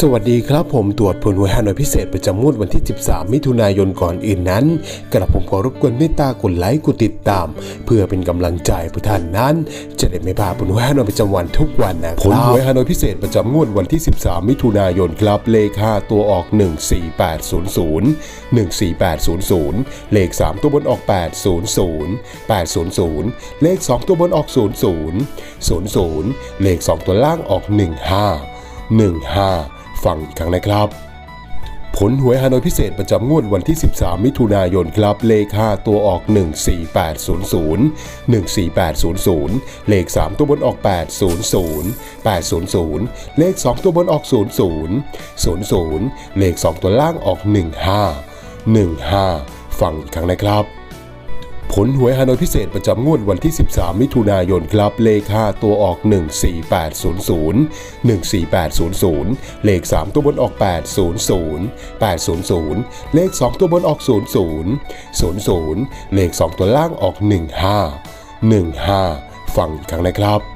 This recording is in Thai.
สวัสดีครับผมตรวจผลหวยฮานอยพิเศษประจำงวดวันที่ 13 มิถุนายนก่อนอื่นนั้น กระผมขอรบกวนเมตตากดไลค์กดติดตาม เพื่อเป็นกำลังใจผู้ท่านนั้น จะได้ไม่พลาดผลหวยฮานอยประจำวันทุกวันนะครับผลหวยฮานอยพิเศษประจำงวดวันที่ 13 มิถุนายนครับเลข 5 ตัวออก 14800 14800 เลข 3 ตัวบนออก 800 800 เลข 2 ตัวบนออก 00 00 เลข 2 ตัวล่างออก 15 15 ฟังอีกครั้งนะครับ ผลหวยฮานอยพิเศษประจำงวดวันที่ 13 มิถุนายนครับ เลข 5 ตัวออก 14800 14800 เลข 3 ตัวบนออก 800 800 เลข 2 ตัวบนออก 00 00 เลข 2 ตัวล่างออก 15 15 ฟังอีกครั้งนะครับ ผลหวยฮานอยพิเศษประจำงวดวันที่ 13 มิถุนายนครับ เลข 5 ตัวออก 14800 14800 เลข 3 ตัวบนออก 800 800 เลข 2 ตัวบนออก 00 00 เลข 2 ตัวล่างออก 15 15 ฟังอีกครั้งนะครับ